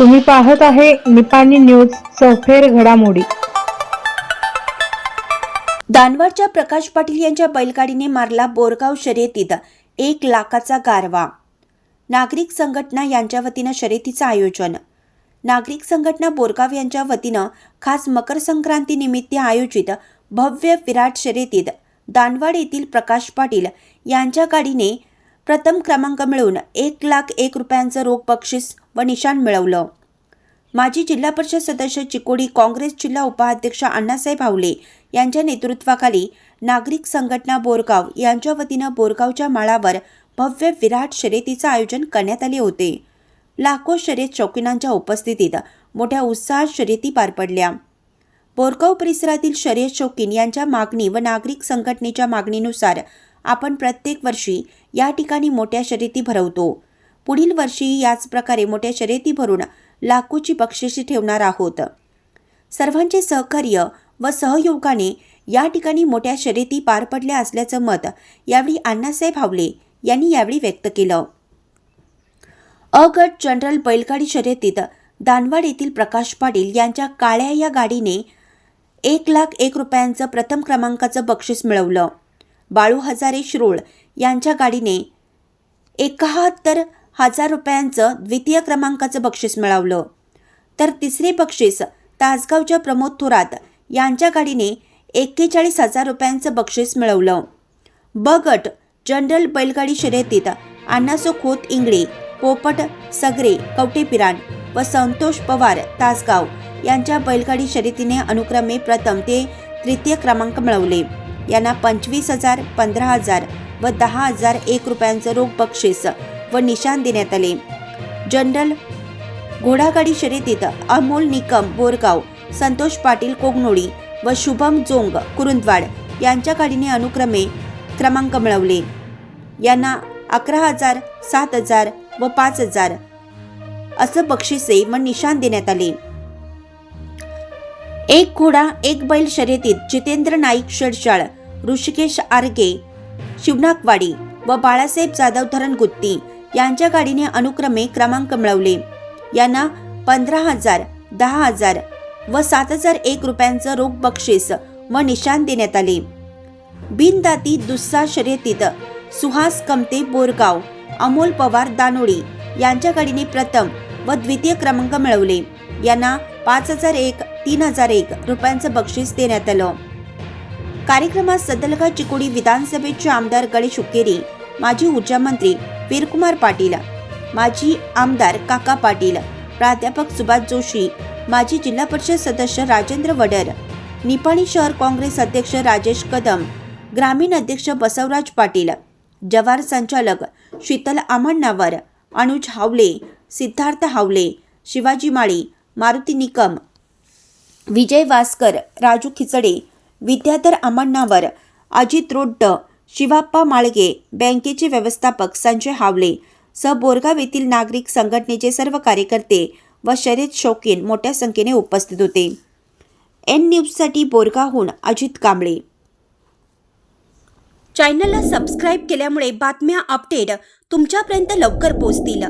तुम्ही पाहत आहे निपाणी न्यूज सफेर घडामोडी. दानवडच्या प्रकाश पाटील यांच्या बैलगाडीने मारला बोरगाव शर्यतीत एक लाखाचा गारवा. नागरिक संघटना यांच्या वतीनं शर्यतीचं आयोजन. नागरिक संघटना बोरगाव यांच्या वतीनं खास मकर संक्रांती निमित्त आयोजित भव्य विराट शर्यतीत दानवाड येथील प्रकाश पाटील यांच्या गाडीने प्रथम क्रमांक मिळवून एक लाख एक रुपयांचं रोख बक्षीस व निशाण मिळवलं. माजी जिल्हा परिषद सदस्य चिकोडी काँग्रेस जिल्हा उपाध्यक्ष अण्णासाहेब हावले यांच्या नेतृत्वाखाली नागरिक संघटना बोरगाव यांच्या वतीनं बोरगावच्या माळावर भव्य विराट शर्यतीचं आयोजन करण्यात आले होते. लाखो शर्यत शौकीनांच्या उपस्थितीत मोठ्या उत्साहात शर्यती पार पडल्या. बोरगाव परिसरातील शर्यत शौकीन यांच्या मागणी व नागरिक संघटनेच्या मागणीनुसार आपण प्रत्येक वर्षी या ठिकाणी मोठ्या शर्यती भरवतो. पुढील वर्षी याच प्रकारे मोठ्या शर्यती भरून लाखोची बक्षिसे ठेवणार आहोत. सर्वांचे सहकार्य व सहयोगाने या ठिकाणी मोठ्या शर्यती पार पडल्या असल्याचं मत यावेळी अण्णासाहेब हावले यांनी यावेळी व्यक्त केलं. अ गट जनरल बैलगाडी शर्यतीत दानवाड येथील प्रकाश पाटील यांच्या काळ्या या गाडीने एक लाख एक रुपयांचं प्रथम क्रमांकाचं बक्षीस मिळवलं. बाळू हजारे श्रोळ यांच्या गाडीने एकाहत्तर हजार रुपयांचं द्वितीय क्रमांकाचं बक्षीस मिळवलं. तर तिसरे बक्षीस तासगावच्या प्रमोद थोरात यांच्या गाडीने एक्केचाळीस हजार रुपयांचं बक्षीस मिळवलं. ब गट जनरल बैलगाडी शर्यतीत अण्णासो खोत इंगळे पोपट सगरे कवटेपिराण व संतोष पवार तासगाव यांच्या बैलगाडी शर्यतीने अनुक्रमे प्रथम ते तृतीय क्रमांक मिळवले. यांना पंचवीस हजार पंधरा हजार व दहा हजार एक रुपयांचं रोख बक्षीस व निशाण देण्यात आले. जनरल घोडागाडी शर्यतीत अमोल निकम बोरगाव संतोष पाटील कोगनोळी व शुभम जोंग कुरुंदवाड यांच्या गाडीने अनुक्रमे क्रमांक मिळवले. यांना अकरा हजार सात हजार व पाच हजार असं बक्षिसे व निशाण देण्यात आले. एक घोडा एक बैल शर्यतीत जितेंद्र नाईक शेडशाळ ऋषिकेश आरगे शिवनाकवाडी व बाळासाहेब जाधव धरण गुत्ती यांच्या गाडीने अनुक्रमे क्रमांक मिळवले. यांना पंधरा हजार दहा हजार व सात हजार एक रुपयांचं रोख बक्षीस व निशाण देण्यात आले. बिनदाती दुस्सा शर्यतीत सुहास कमते बोरगाव अमोल पवार दानोळी यांच्या गाडीने प्रथम व द्वितीय क्रमांक मिळवले. यांना पाच हजार एक तीन हजार एक रुपयांचं बक्षीस देण्यात आलं. कार्यक्रमात सदलगा चिकोडी विधानसभेचे आमदार गणेश उकेरी माजी ऊर्जा मंत्री वीरकुमार पाटील माजी आमदार काका पाटील प्राध्यापक सुभाष जोशी माजी जिल्हा परिषद सदस्य राजेंद्र वडर निपाणी शहर काँग्रेस अध्यक्ष राजेश कदम ग्रामीण अध्यक्ष बसवराज पाटील जवार संचालक शीतल आमण्णावर अनुज हावले सिद्धार्थ हावले शिवाजी माळी मारुती निकम विजय वासकर राजू खिचडे विद्याधर आमण्णावर अजित रोड्ड शिवाप्पा माळगे बँकेचे व्यवस्थापक संजय हावले सह बोरगाव येथील नागरिक संघटनेचे सर्व कार्यकर्ते व शर्यत शौकीन मोठ्या संख्येने उपस्थित होते. एन न्यूजसाठी बोरगावहून अजित कांबळे. चॅनलला सबस्क्राईब केल्यामुळे बातम्या अपडेट तुमच्यापर्यंत लवकर पोहोचतील.